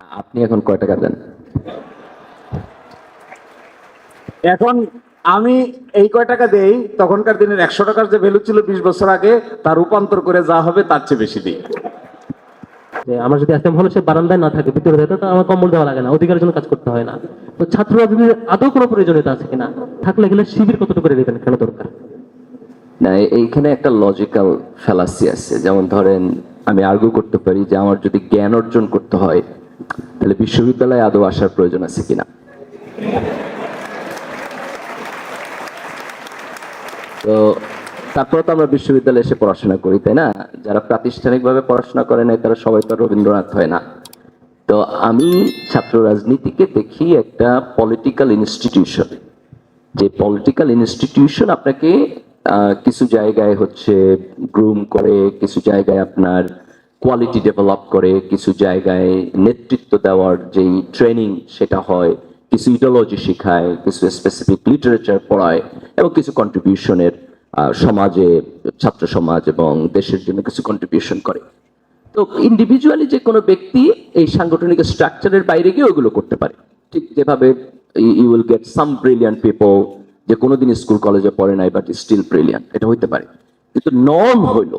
আপনি এখন কয় টাকা দেন? এখন আমি এই কয় টাকা দেই তখনকার দিনের একশো টাকার যে ভ্যালু ছিল বিশ বছর আগে তার রূপান্তর করে যা হবে তার চেয়ে বেশি দিই। আমার যদি এসএম হলে সে বারান্দায় না থাকে ভিতরে থাকে তো আমার কম্বল দেওয়া লাগে না অধিকারের জন্য কাজ করতে হয় না। তো ছাত্র রাজনীতির আদৌ কোনো প্রয়োজনীয়তা আছে কিনা থাকলে গেলে শিবির কতটুকু করে দেবেন কেন দরকার? না এইখানে একটা লজিক্যাল ফ্যালাসি আছে। যেমন ধরেন আমি আর্গু করতে পারি যে আমার যদি জ্ঞান অর্জন করতে হয় তাহলে বিশ্ববিদ্যালয়ে আদৌ আসার প্রয়োজন আছে কিনা? তো তারপর তো আমরা বিশ্ববিদ্যালয়ে এসে পড়াশোনা করি, তাই না? যারা প্রাতিষ্ঠানিকভাবে পড়াশোনা করে নাই, তারা সবাই তো রবীন্দ্রনাথ হয় না। তো আমি ছাত্র রাজনীতিকে দেখি একটা পলিটিক্যাল ইনস্টিটিউশন যে পলিটিক্যাল ইনস্টিটিউশন আপনাকে কিছু জায়গায় হচ্ছে গ্রুম করে, কিছু জায়গায় আপনার কোয়ালিটি ডেভেলপ করে, কিছু জায়গায় নেতৃত্ব দেওয়ার যেই ট্রেনিং সেটা হয়, কিছু ইডিওলজি শেখায়, কিছু স্পেসিফিক লিটারেচার পড়ায় এবং কিছু কন্ট্রিবিউশনের সমাজে, ছাত্র সমাজ এবং দেশের জন্য কিছু কন্ট্রিবিউশন করে। তো ইন্ডিভিজুয়ালি যে কোনো ব্যক্তি এই সাংগঠনিক স্ট্রাকচারের বাইরে গিয়ে ওগুলো করতে পারে। ঠিক যেভাবে you will get some brilliant people যে কোনোদিন স্কুল কলেজে পড়ে নাই বাট স্টিল ব্রিলিয়ান্ট এটা হইতে পারে। কিন্তু নর্ম হইল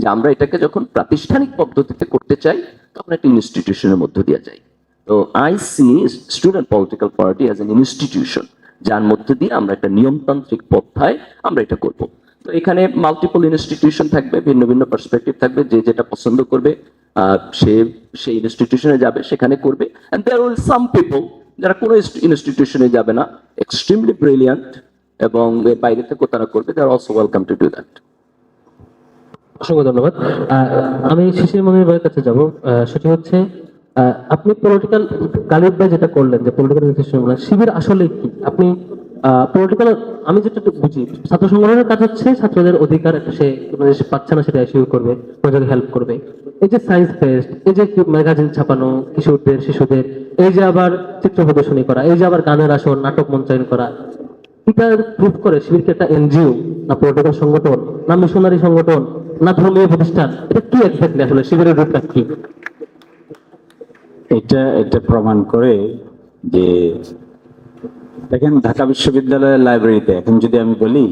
যে আমরা এটাকে যখন প্রাতিষ্ঠানিক পদ্ধতিতে করতে চাই, তখন একটা ইনস্টিটিউশনের মধ্য দিয়ে যাই। তো I see student political party as an institution যার মধ্যে দিয়ে আমরা একটা নিয়মতান্ত্রিক পন্থায় আমরা এটা করব। তো এখানে মাল্টিপল ইনস্টিটিউশন থাকবে, ভিন্ন ভিন্ন পার্সপেক্টিভ থাকবে, যে যেটা পছন্দ করবে সে, সেই ইনস্টিটিউশনে যাবে, সেখানে করবে। And there will some people যারা কোনো ইনস্টিটিউশনে যাবে না এক্সট্রিমলি ব্রিলিয়ান্ট এবং বাইরে থেকে তারা করবে they are also welcome to do that অসংখ্য ধন্যবাদ। আমি শিশির মনির ভাইয়ের কাছে যাব। সেটি হচ্ছে আপনি পলিটিক্যাল গালিব ভাই যেটা করলেন, যে পলিটিক্যাল শিবির আসলে কি? আপনি পলিটিক্যাল আমি যেটা বুঝি, ছাত্র সংগঠনের কাজ হচ্ছে ছাত্রদের অধিকার সে পাচ্ছে না, সেটা করবে প্রজেক্ট হেল্প করবে। এই যে সায়েন্স বেসড এই যে ম্যাগাজিন ছাপানো, কিশোরদের, শিশুদের, এই যে আবার চিত্র প্রদর্শনী করা, এই যে আবার গানের আসর, নাটক মঞ্চায়ন করা, এটা প্রুভ করে শিবিরকে একটা এনজিও না পলিটিক্যাল সংগঠন, না মিশনারি সংগঠন না ধর্মীয় প্রতিষ্ঠান? এটা কি এক্স্যাক্টলি আসলে? শিবিরের রূপটা কি? এটা এটা প্রমাণ করে যে দেখেন, ঢাকা বিশ্ববিদ্যালয়ের লাইব্রেরিতে এখন যদি আমি বলি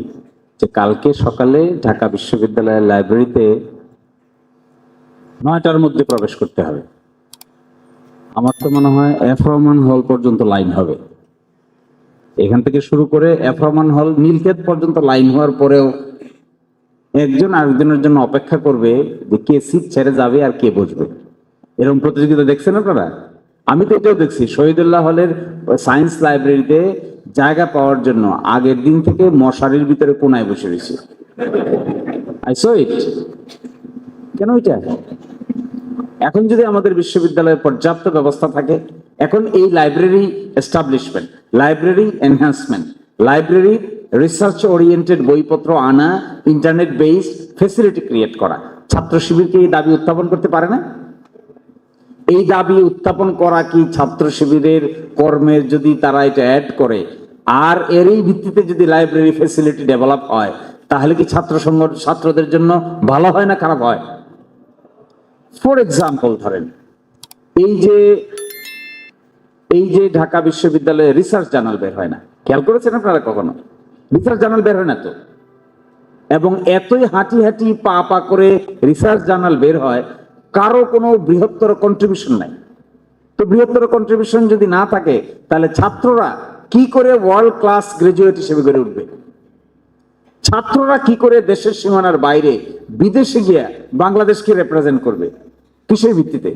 যে কালকে সকালে ঢাকা বিশ্ববিদ্যালয়ের লাইব্রেরিতে নয়টার মধ্যে প্রবেশ করতে হবে। আমার তো মনে হয় এফ রহমান হল পর্যন্ত লাইন হবে। এখান থেকে শুরু করে এফ রহমান হল নীলক্ষেত পর্যন্ত লাইন হওয়ার পরেও একজন আরেকজনের জন্য অপেক্ষা করবে যে কে সিট ছেড়ে যাবে আর কে বসবে। এরকম প্রতিযোগিতা দেখছেন আপনারা? আমি তো এটাও দেখছি, শহীদুল্লাহ হলের সায়েন্স লাইব্রেরিতে জায়গা পাওয়ার জন্য আগের দিন থেকে মশারির ভিতরে কোনায় বসে রয়েছে। আই কেন এটা? এখন যদি আমাদের বিশ্ববিদ্যালয়ে পর্যাপ্ত ব্যবস্থা থাকে, এখন এই library establishment library enhancement library research oriented বইপত্র আনা ইন্টারনেট বেসড ফেসিলিটি ক্রিয়েট করা। ছাত্র শিবিরকে এই দাবি উত্থাপন করতে পারে না? এই দাবি উত্থাপন করা কি ছাত্র শিবিরের কর্মের যদি তারা এটা অ্যাড করে, আর এরই ভিত্তিতে যদি লাইব্রেরি ফেসিলিটি ডেভেলপ হয়, তাহলে কি ছাত্র সংগঠন ছাত্রদের জন্য ভালো হয় না খারাপ হয়? ফর এক্সাম্পল ধরেন, এই যে এই যে ঢাকা বিশ্ববিদ্যালয়ে রিসার্চ জার্নাল বের হয় না। খেয়াল করেছেন আপনারা কখনো? রিসার্চ জার্নাল বের হয় না তো? এবং এতই হাঁটি হাঁটি পা পা করে রিসার্চ জার্নাল বের হয়, কারও কোনো বৃহত্তর কন্ট্রিবিউশন নাই। তো বৃহত্তর কন্ট্রিবিউশন যদি না থাকে, তাহলে ছাত্ররা কি করে ওয়ার্ল্ড ক্লাস গ্রাজুয়েট হিসেবে গড়ে উঠবে? ছাত্ররা কি করে দেশের সীমানার বাইরে বিদেশে গিয়ে বাংলাদেশকে রিপ্রেজেন্ট করবে? কিসের ভিত্তিতে?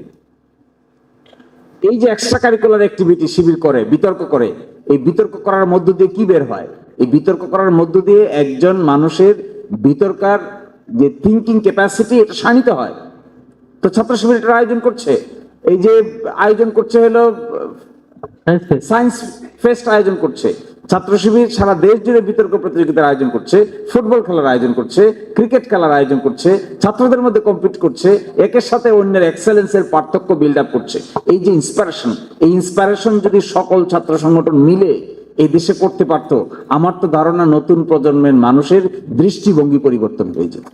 এই যে এক্সট্রা কারিকুলার অ্যাক্টিভিটি শিবির করে, বিতর্ক করে, এই বিতর্ক করার মধ্য দিয়ে কি বের হয়? এই বিতর্ক করার মধ্য দিয়ে একজন মানুষের বিতর্কার যে থিঙ্কিং ক্যাপাসিটি এটা শানিত হয়। তো ছাত্র শিবির এটার আয়োজন করছে। এই যে আয়োজন করছে হলো সায়েন্স ফেস্ট আয়োজন করছে। ছাত্র শিবির সারা দেশ জুড়ে বিতর্ক প্রতিযোগিতার আয়োজন করছে ফুটবল খেলার আয়োজন করছে ক্রিকেট খেলার আয়োজন করছে ছাত্রদের মধ্যে কম্পিট করছে একের সাথে অন্যের এক্সেলেন্সের পার্থক্য বিল্ড আপ করছে। এই যে ইন্সপিরেশন এই ইন্সপিরেশন যদি সকল ছাত্র সংগঠন মিলে এই দেশে করতে পারতো। আমার তো ধারণা নতুন প্রজন্মের মানুষের দৃষ্টিভঙ্গি পরিবর্তন হয়ে যেত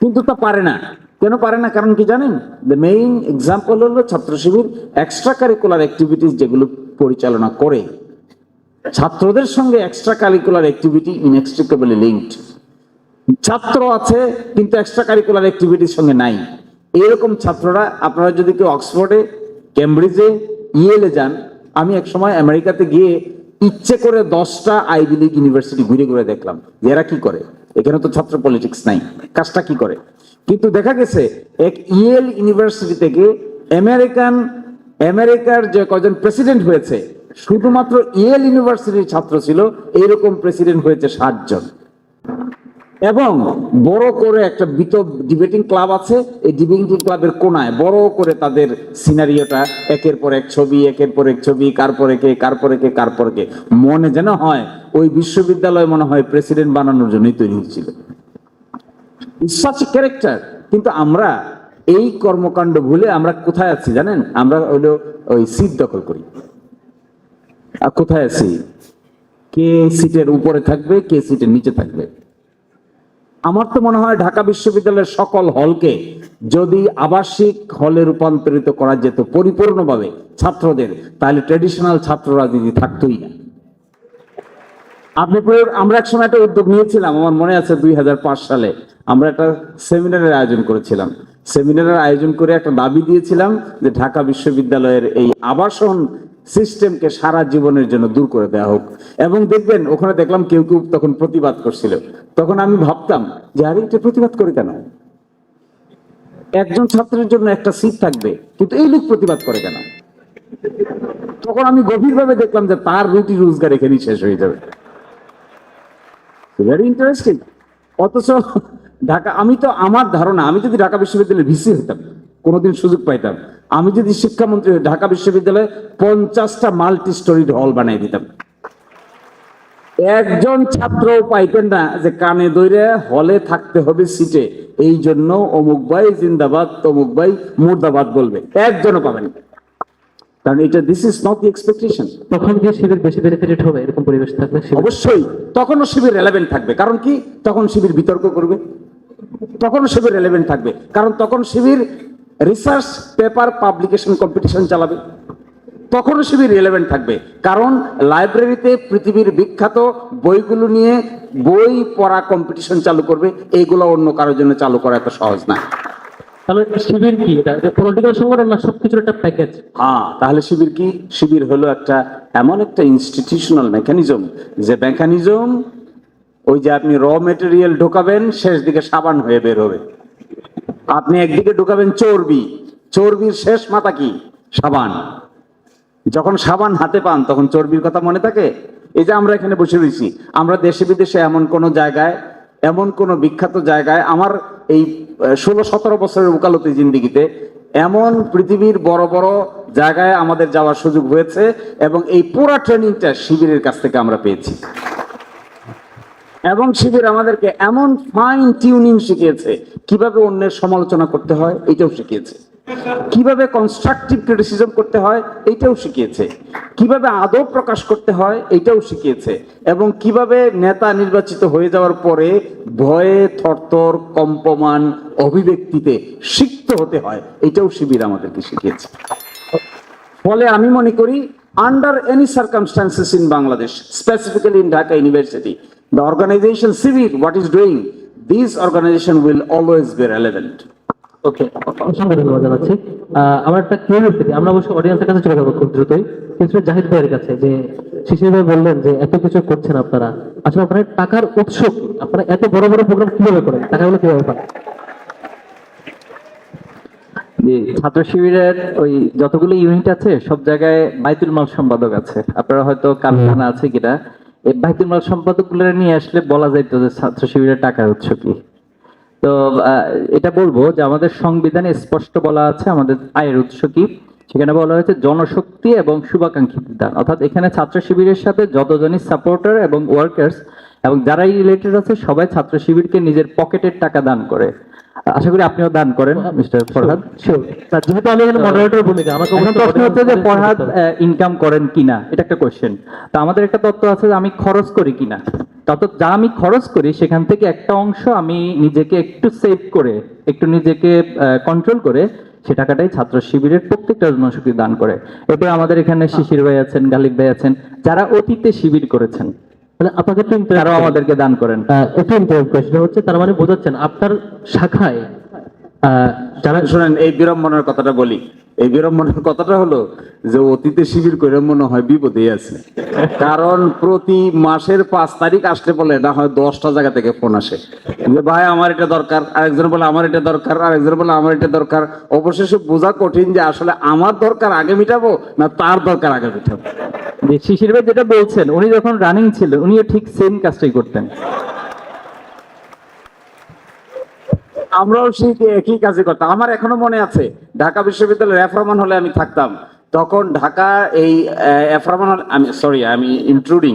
কিন্তু তা পারে না। কেন পারে না? কারণ কি জানেন? দ্য মেইন এক্সাম্পল হলো ছাত্র শিবির এক্সট্রা কারিকুলার অ্যাক্টিভিটিস যেগুলো পরিচালনা করে। ছাত্রদের সঙ্গে extra curricular activity inextricably linked ছাত্র আছে, কিন্তু এক্সট্রা কারিকুলার অ্যাক্টিভিটির সঙ্গে নাই। এরকম ছাত্ররা, আপনারা যদি কেউ অক্সফোর্ডে ক্যামব্রিজে ইয়েলে যান আমি এক সময় আমেরিকাতে গিয়ে ইচ্ছে করে দশটা আইভি লিগ ইউনিভার্সিটি ঘুরে ঘুরে দেখলাম এরা কি করে? এখানে তো ছাত্র পলিটিক্স নাই। কাজটা কি করে? কিন্তু দেখা গেছে, এক ইয়েল ইউনিভার্সিটি থেকে আমেরিকান আমেরিকার যে কজন প্রেসিডেন্ট হয়েছে, শুধুমাত্র ইয়েল ইউনিভার্সিটির ছাত্র ছিল এইরকম প্রেসিডেন্ট হয়েছে ষাটজন এবং বড় করে একটা বিত ডিবেটিং ক্লাব আছে, এই ডিবেটিং ক্লাবের কোনায় বড় করে তাদের সিনারিওটা একের পর এক ছবি, একের পর এক ছবি, কার পরে কে কার পরে কে কার পরে কে মনে যেন হয় ওই বিশ্ববিদ্যালয় মনে হয় প্রেসিডেন্ট বানানোর জন্যই তৈরি হয়েছিল। সাচ ক্যারেক্টার কিন্তু আমরা এই কর্মকাণ্ড ভুলে আমরা কোথায় আছি জানেন? আমরা হলো ওই সিট দখল করি। আর কোথায় আছি? কে সিটের উপরে থাকবে, কে সিটের নিচে থাকবে? আমার তো মনে হয় ঢাকা বিশ্ববিদ্যালয়ের সকল হলকে যদি আবাসিক হলে রূপান্তরিত করা যেত পরিপূর্ণভাবে ছাত্রদের, তাহলে ট্রেডিশনাল ছাত্র রাজনীতি থাকতোই না। আপনি আমরা এক সময় একটা উদ্যোগ নিয়েছিলাম, আমার মনে আছে দুই হাজার পাঁচ সালে। আমরা একটা সেমিনারের আয়োজন করেছিলাম। সেমিনারের আয়োজন করে একটা দাবি দিয়েছিলাম যে ঢাকা বিশ্ববিদ্যালয়ের এই আবাসন সিস্টেমকে সারা জীবনের জন্য দূর করে দেওয়া হোক। এবং দেখবেন, ওখানে দেখলাম কেউ কেউ তখন প্রতিবাদ করছিল। তখন আমি ভাবতাম যে, আরে, এটা প্রতিবাদ করে কেন? একজন ছাত্রের জন্য একটা সিট থাকবে, কিন্তু এই লোক প্রতিবাদ করে কেন? তখন আমি গভীরভাবে দেখলাম যে, তার রুটি রোজগার এখানেই শেষ হয়ে যাবে। ভেরি ইন্টারেস্টিং অথচ ঢাকা, আমি তো, আমার ধারণা, আমি যদি ঢাকা বিশ্ববিদ্যালয়ের ভিসি হতাম, কোনোদিন সুযোগ পাইতাম আমি যদি শিক্ষামন্ত্রী হই, ঢাকা বিশ্ববিদ্যালয়ে পঞ্চাশটা মাল্টি স্টোরিড হল বানিয়ে দিতাম। একজন ছাত্র পাইতেন না যে কানে দৈরে হলে থাকতে হবে সিটে। এই জন্য অমুক ভাই জিন্দাবাদ তমুক ভাই মুর্দাবাদ বলবে। একজনও পাবেন। কারণ এটা this is not the expectation তখন গিয়ে শিবির বেশি বেনিফিটেড হবে এরকম পরিবেশ থাকলে? শিবির- অবশ্যই। তখনও শিবির রেলেভেন্ট থাকবে। কারণ কি? তখন শিবির বিতর্ক করবে। তখন শিবির রেলেভেন্ট থাকবে। কারণ তখন Shibir research paper publication competition চালাবে। তখনও শিবির রেলেভেন্ট থাকবে। কারণ লাইব্রেরিতে পৃথিবীর বিখ্যাত বইগুলো নিয়ে বই পড়া কম্পিটিশন চালু করবে। এইগুলো অন্য কারোর জন্য চালু করা এত সহজ না। তাহলে শিবির কি? এটা পলিটিক্যাল সংগঠন না সবকিছুর একটা প্যাকেজ হ্যাঁ তাহলে শিবির কি? শিবির হলো একটা এমন একটা ইনস্টিটিউশনাল মেকানিজম যে মেকানিজম ওই যে আপনি র মেটেরিয়াল ঢোকাবেন শেষ দিকে সাবান হয়ে বের হবে। আপনি একদিকে ঢুকাবেন চর্বি। চর্বির শেষ মাথা কি? সাবান। যখন সাবান হাতে পান, তখন চর্বির কথা মনে থাকে? এই যে আমরা এখানে বসে রয়েছি, আমরা দেশে বিদেশে এমন কোন জায়গায়, এমন কোন বিখ্যাত জায়গায়, আমার এই ষোলো সতেরো বছরের উকালতি জিন্দিগিতে এমন পৃথিবীর বড় বড় জায়গায় আমাদের যাওয়ার সুযোগ হয়েছে এবং এই পুরা ট্রেনিংটা শিবিরের কাছ থেকে আমরা পেয়েছি। এবং শিবির আমাদেরকে এমন ফাইন টিউনিং শিখিয়েছে। কীভাবে অন্যের সমালোচনা করতে হয়, এটাও শিখিয়েছে। কীভাবে কনস্ট্রাকটিভ ক্রিটিসিজম করতে হয়, এটাও শিখিয়েছে। কীভাবে আদব প্রকাশ করতে হয়, এটাও শিখিয়েছে। এবং কীভাবে নেতা নির্বাচিত হয়ে যাওয়ার পরে ভয়ে থরথর, কম্পমান, অভিব্যক্তিতে সিক্ত হতে হয়, এটাও শিবির আমাদেরকে শিখিয়েছে। ফলে আমি মনে করি under any circumstances in Bangladesh specifically in Dhaka university the organization Shibir what is doing this organization will always be relevant okay অসংখ্য ধন্যবাদ জানাচ্ছি। আমার একটা কিউরিয়াসিটি আমরা অবশ্যই অডিয়েন্সের কাছে চলে যাব খুব দ্রুতই কিন্তু জাহিদ ভাইয়ের কাছে যে শিশির ভাই বললেন যে এত কিছু করছেন আপনারা আসলে আপনার টাকার উৎস কি? আপনারা এত বড় বড় প্রোগ্রাম কীভাবে করেন? টাকাগুলো কীভাবে পান? ছাত্র শিবিরের ওই যতগুলো ইউনিট আছে সব জায়গায় বাইতুল মাল সম্পাদক আছে। আপনারা হয়তো কারখানা আছে কিনা। এই বাইতুল মাল সম্পাদকগুলো নিয়ে আসলে বলা যাইতো যে ছাত্র শিবিরের টাকার উৎস কি। তো এটা বলব যে আমাদের সংবিধানে স্পষ্ট বলা আছে আমাদের আয়ের উৎস কি। সেখানে বলা হয়েছে জনশক্তি এবং শুভাকাঙ্ক্ষী দান অর্থাৎ এখানে ছাত্র শিবিরের সাথে যতজনই সাপোর্টার এবং ওয়ার্কার্স এবং যারাই রিলেটেড আছে, সবাই ছাত্র শিবিরকে নিজের পকেটের টাকা দান করে। আশা করি আপনিও দান করেন মিস্টার ফরহাদ। যেহেতু আমি এখানে মডারেটর ভূমিকা আমাকে প্রশ্ন হচ্ছে যে ফরহাদ ইনকাম করেন কিনা? এটা একটা কোশ্চেন তো আমাদের একটা তত্ত্ব আছে যে আমি খরচ করি কিনা। তত যা আমি খরচ করি সেখান থেকে একটা অংশ আমি নিজেকে একটু সেভ করে একটু নিজেকে কন্ট্রোল করে সে টাকাটাই ছাত্র শিবিরের প্রত্যেকটা জনশক্তি দান করে। এরপর আমাদের এখানে শিশির ভাই আছেন গালিব ভাই আছেন যারা অতীতে শিবির করেছেন। মানে আপনাকে করি। আমাদেরকে দান করেন এটা ইম্পর্টেন্ট হচ্ছে তার মানে বোঝাচ্ছেন আপনার শাখায় যারা শোনেন, এই বিড়ম্বনার কথাটা বলি। এই বিড়ম্বনার কথাটা হলো যে অতীতে শিবির করে মনে হয় বিপদে আছে। কারণ প্রতি মাসের পাঁচ তারিখ আসলে বলে, না হয় দশটা জায়গা থেকে ফোন আসে। যে ভাই, আমার এটা দরকার, আরেকজন বলে, আমার এটা দরকার, আরেকজন বলে, আমার এটা দরকার। অবশেষে বোঝা কঠিন যে আসলে আমার দরকার আগে মিটাবো, না তার দরকার আগে মিটাবো। শিশির ভাই যেটা বলছেন, উনি যখন রানিং ছিলেন উনিও ঠিক সেম কাজটাই করতেন। আমরাও সেই একই কাজে করতাম। আমার এখনও মনে আছে, ঢাকা বিশ্ববিদ্যালয়ের এফরমান হলে আমি থাকতাম। তখন ঢাকা এই এফরমান হল আমি সরি আমি ইনক্লুডিং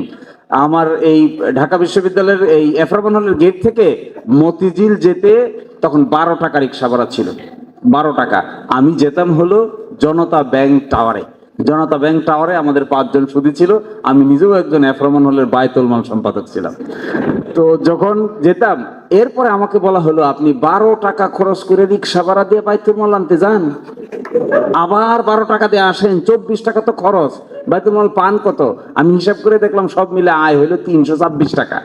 আমার এই ঢাকা বিশ্ববিদ্যালয়ের এই এফরমান হলের গেট থেকে মতিঝিল যেতে তখন বারো টাকা রিক্সা ভাড়া ছিল। বারো টাকা। আমি যেতাম হলো জনতা ব্যাংক টাওয়ারে জনতা ব্যাংক টাওয়ারে আমাদের পাঁচজন সুদী ছিল। আমি নিজেও একজন এফরমান হলের বায়তুল মাল সম্পাদক ছিলাম। তো যখন যেতাম, এরপরে আমাকে বলা হলো, আপনি বারো টাকা খরচ করে রিক্সা ভাড়া দিয়ে বাইতুল মাল আনতে যান। আবার বারো টাকা দিয়ে আসেন, চব্বিশ টাকা তো খরচ। বাইতুল মাল পান কত? আমি হিসাব করে দেখলাম, সব মিলে আয় হইল তিনশো ছাব্বিশ টাকা।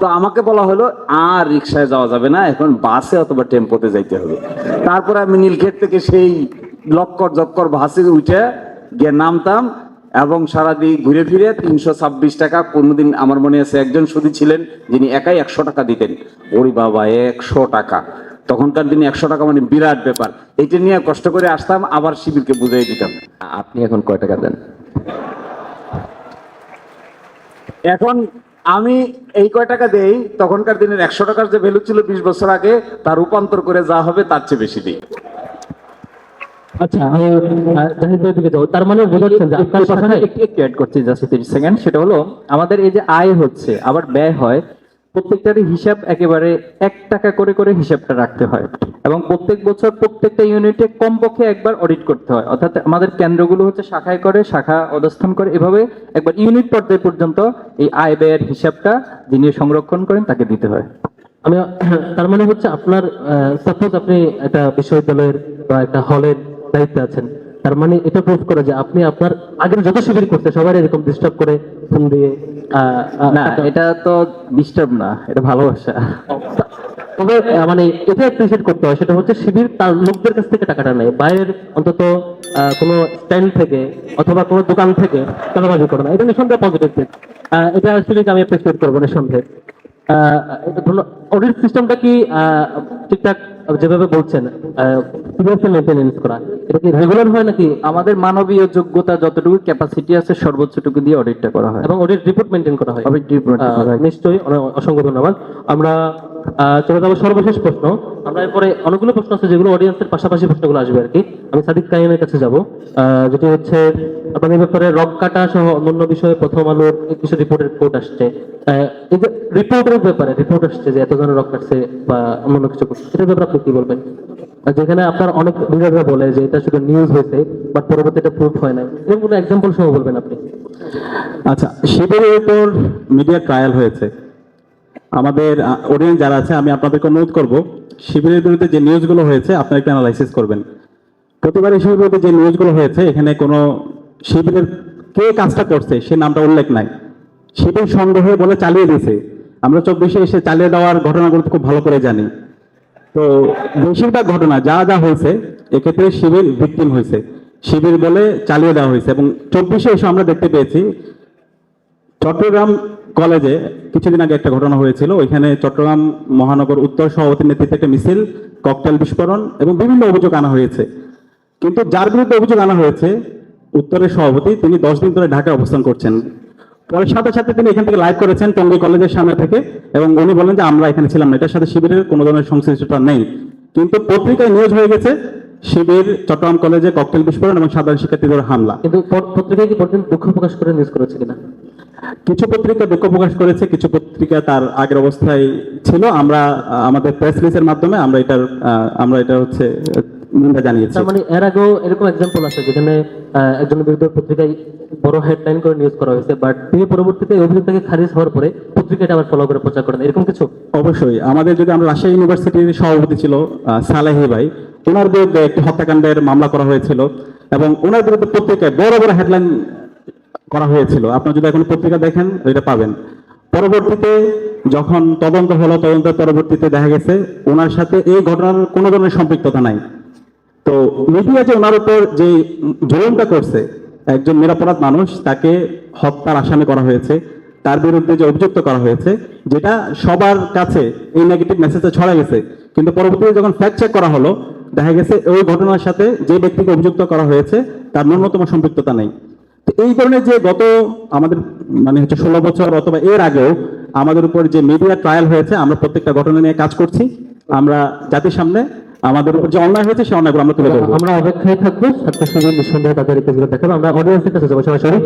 তো আমাকে বলা হলো, আর রিক্সায় যাওয়া যাবে না, এখন বাসে অথবা টেম্পোতে যাইতে হবে। তারপরে আমি নীলক্ষেত থেকে সেই লক্কর জক্কর বাসে উঠে গিয়ে নামতাম এবং সারাদিন ঘুরে ফিরে তিনশো ছাব্বিশ টাকা। কোনোদিন আমার মনে আছে একজন শুধু ছিলেন যিনি একাই একশো টাকা দিতেন। ওরে বাবা একশো টাকা। তখনকার দিনে একশো টাকা মানে বিরাট ব্যাপার। এটা নিয়ে কষ্ট করে আসতাম আবার শিবিরকে বুঝিয়ে দিতাম। আপনি এখন কয় টাকা দেন? এখন আমি এই কয় টাকা দেই তখনকার দিনের একশো টাকার যে ভ্যালু ছিল বিশ বছর আগে তার রূপান্তর করে যা হবে তার চেয়ে বেশি দিই। আচ্ছা আমি জাহিদ দিকে যাব। তার মানে বোঝাচ্ছেন যে আপনার শাখায় একটু একটু অ্যাড করছি জাস্ট তিরিশ সেকেন্ড সেটা হলো আমাদের এই যে আয় হচ্ছে আবার ব্যয় হয় প্রত্যেকটারই হিসাব একেবারে এক টাকা করে করে হিসাবটা রাখতে হয়। এবং প্রত্যেক বছর প্রত্যেকটা ইউনিটে কমপক্ষে একবার অডিট করতে হয়। অর্থাৎ আমাদের কেন্দ্রগুলো হচ্ছে শাখায় করে শাখা অবস্থান করে এভাবে একবার ইউনিট পর্যায় পর্যন্ত এই আয় ব্যয়ের হিসাবটা যিনি সংরক্ষণ করেন তাকে দিতে হয়। আমি তার মানে হচ্ছে আপনার সাপোজ আপনি একটা বিশ্ববিদ্যালয়ের বা একটা হলের দায়িত্বে আছেন। তার মানে এটা প্রুভ করে যে আপনি আপনার আগের যত শিবির করতে সবাই এরকম ডিস্টার্ব করে ফোন দিয়ে না এটা তো ডিস্টার্ব না এটা ভালোবাসা। তবে মানে এটা অ্যাপ্রিসিয়েট করতে হয় সেটা হচ্ছে শিবির তার লোকদের কাছ থেকে টাকাটা নেয়। বাইরের অন্তত কোনো স্ট্যান্ড থেকে অথবা কোনো দোকান থেকে টাকাবাজি করে না। এটা নিঃসন্দেহে পজিটিভ দিক। এটা শিবিরকে আমি অ্যাপ্রিসিয়েট করব নিঃসন্দেহে। অডিট সিস্টেমটা কি আহ, ঠিকঠাক যেভাবে বলছেন মেনটেনেন্স করা। এটা কি রেগুলার হয় নাকি? আমাদের মানবীয় যোগ্যতা যতটুকু ক্যাপাসিটি আছে সর্বোচ্চটুকু দিয়ে অডিটটা করা হয়। এবং অডিট রিপোর্ট মেনটেন করা হয়। হয়। আহ, নিশ্চয়ই। অসংখ্য ধন্যবাদ। আমরা চলে যাব সর্বশেষ প্রশ্ন। আমরা এরপরে অনেকগুলো প্রশ্ন আছে যেগুলো অডিয়েন্সের পাশাপাশি প্রশ্নগুলো আসবে আর কি। আমি সাদিক কাইনের কাছে যাব। যেটি হচ্ছে আপনাদের ব্যাপারে রক কাটা সহ অন্যান্য বিষয়ে প্রথম আলোর কিছু রিপোর্টের কোর্ট আসছে। রিপোর্টের ব্যাপারে রিপোর্ট আসছে যে এতজনের রক কাটছে বা অন্যান্য কিছু এটার ব্যাপারে আপনি কি বলবেন? যেখানে আপনার অনেক লিডাররা বলে যে এটা শুধু নিউজ হয়েছে বাট পরবর্তী এটা প্রুফ হয় না এরকম কোনো এক্সাম্পল সহ বলবেন আপনি? আচ্ছা শিবিরের উপর মিডিয়া ট্রায়াল হয়েছে। আমাদের অডিয়েন্স যারা আছে, আমি আপনাদেরকে অনুরোধ করব, শিবিরের বিরুদ্ধে যে নিউজগুলো হয়েছে, আপনারা একটু অ্যানালাইসিস করবেন। প্রতিবারই শিবিরের বিরুদ্ধে যে নিউজগুলো হয়েছে, এখানে কোনো শিবিরের কে কাজটা করছে, সে নামটা উল্লেখ নাই। শিবির সন্দেহে বলে চালিয়ে দিয়েছে। আমরা চব্বিশে এসে চালিয়ে দেওয়ার ঘটনাগুলো খুব ভালো করে জানি। তো বেশিরভাগ ঘটনা, যা যা হয়েছে, এক্ষেত্রে শিবির ভিকটিম হয়েছে। শিবির বলে চালিয়ে দেওয়া হয়েছে এবং চব্বিশে এসে আমরা দেখতে পেয়েছি, চট্টগ্রাম কলেজে কিছুদিন আগে একটা ঘটনা হয়েছিল। ওইখানে চট্টগ্রাম মহানগর উত্তর সভাপতির নেতৃত্বে একটা মিছিল, ককটেল বিস্ফোরণ এবং বিভিন্ন অভিযোগ আনা হয়েছে। কিন্তু যার বিরুদ্ধে অভিযোগ আনা হয়েছে, উত্তরের সভাপতি, তিনি দশ দিন ধরে ঢাকায় অবস্থান করছেন। পরে সাথে সাথে তিনি এখান থেকে লাইভ করেছেন টঙ্গী কলেজের সামনে থেকে এবং উনি বলেন যে আমরা এখানে ছিলাম না। এটার সাথে শিবিরের কোনো ধরনের সংশ্লিষ্টতা নেই। কিন্তু পত্রিকায় নিউজ হয়ে গেছে শিবির চট্টগ্রাম কলেজে ককটেল বিস্ফোরণ এবং সাধারণ শিক্ষার্থীদের হামলা। কিন্তু পত্রিকায় কি পর্যন্ত দুঃখ প্রকাশ করে নিউজ করেছে কিনা? কিছু পত্রিকা দুঃখ প্রকাশ করেছে কিছু পত্রিকা তার আগের অবস্থায় ছিল। আমরা আমাদের প্রেস রিলিজের মাধ্যমে আমরা এটার আমরা এটা হচ্ছে নিন্দা জানিয়েছি। মানে এর আগেও এরকম এক্সাম্পল আছে যেখানে আহ, একজনের বিরুদ্ধে পত্রিকায় বড় হেডলাইন করে নিউজ করা হয়েছে বাট তিনি পরবর্তীতে এই অভিযোগ থেকে খারিজ হওয়ার পরে পত্রিকাটা আবার ফলো করে প্রচার করেন। এরকম কিছু? অবশ্যই। আমাদের যদি আমরা রাজশাহী ইউনিভার্সিটির সভাপতি ছিল সালেহি ভাই ওনার বিরুদ্ধে একটি হত্যাকাণ্ডের মামলা করা হয়েছিল এবং ওনার বিরুদ্ধে পত্রিকায় বড় বড় হেডলাইন করা হয়েছিল। আপনারা যদি এখন পত্রিকা দেখেন এটা পাবেন। পরবর্তীতে যখন তদন্ত হলো তদন্তের পরবর্তীতে দেখা গেছে ওনার সাথে এই ঘটনার কোনো ধরনের সম্পৃক্ততা নাই। তো মিডিয়া যে ওনার উপর যে জুলুমটা করছে, একজন নিরাপরাধ মানুষ, তাকে হত্যার আসামি করা হয়েছে, তার বিরুদ্ধে যে অভিযুক্ত করা হয়েছে, যেটা সবার কাছে এই নেগেটিভ মেসেজটা ছড়া গেছে। কিন্তু পরবর্তীতে যখন ফ্যাক্ট চেক করা হলো, দেখা গেছে ওই ঘটনার সাথে যে ব্যক্তিকে অভিযুক্ত করা হয়েছে, তার ন্যূনতম সম্পৃক্ততা নেই। তো এই ধরনের যে গত আমাদের মানে হচ্ছে ষোলো বছর অথবা এর আগেও আমাদের উপর যে মিডিয়া ট্রায়াল হয়েছে, আমরা প্রত্যেকটা ঘটনা নিয়ে কাজ করছি। আমরা জাতির সামনে আমাদের উপর যে অন্যায় হয়েছে সে অন্যায়গুলো আমরা তুলে ধরবো। আমরা অপেক্ষায় থাকব। ছাত্র শিবির নিঃসন্দেহে তাদের এই কাজগুলো দেখাবো। আমরা অডিয়েন্সের কাছে যাব সরাসরি।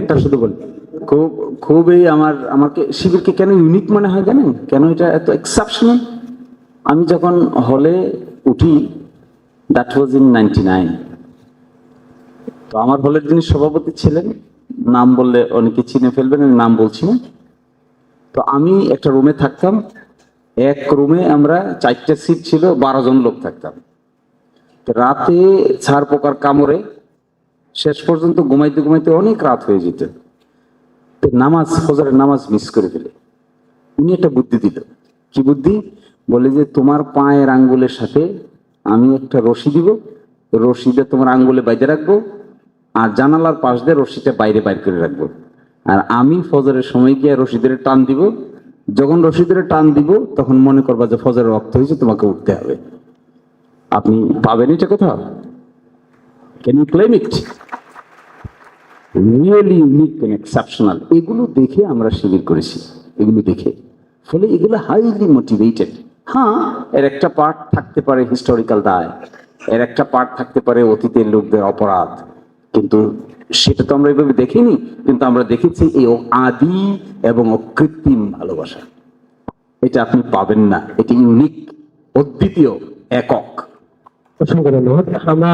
একটা শুধু বলি। খুব খুবই আমার আমাকে শিবিরকে কেন ইউনিক মনে হয় জানেন? কেন এটা এত এক্সেপশনাল আমি যখন হলে উঠি that was in ninety nine তো আমার হলের যিনি সভাপতি ছিলেন নাম বললে অনেকে চিনে ফেলবেন নাম বলছি না। তো আমি একটা রুমে থাকতাম এক রুমে আমরা চারটে সিট ছিল, বারো জন লোক থাকতাম। রাতে ছাড় পোকার কামড়ে শেষ পর্যন্ত ঘুমাইতে ঘুমাইতে অনেক রাত হয়ে যেত। নামাজ, ফজরের নামাজ মিস করে ফেলে। উনি একটা বুদ্ধি দিল। কি বুদ্ধি? বলে যে তোমার পায়ের আঙ্গুলের সাথে আমি একটা রশি দিব। রশিটা তোমার আঙ্গুলে বাইরে রাখব আর জানালার পাশ দিয়ে রশিটা বাইরে বাইর করে রাখব। আর আমি ফজরের সময় গিয়ে রশিদের টান দিব। যখন রশিদের টান দিব, তখন মনে করবা যে ফজরের রক্ত হয়েছে, তোমাকে উঠতে হবে। আপনি পাবেন এটা কোথাও? Can you claim it really unique and exceptional এগুলো দেখে আমরা শিবির করেছি, এগুলো দেখে। ফলে এগুলো হাইলি মোটিভেটেড হ্যাঁ এর একটা পার্ট থাকতে পারে হিস্টোরিক্যাল দায়, এর একটা পার্ট থাকতে পারে অতীতের লোকদের অপরাধ। কিন্তু সেটা তো আমরা এভাবে দেখিনি, কিন্তু আমরা দেখেছি এই আদি এবং অকৃত্রিম ভালোবাসা। এটা আপনি পাবেন না, এটি ইউনিক, অদ্বিতীয়, একক। অসংখ্য ধন্যবাদ। আমরা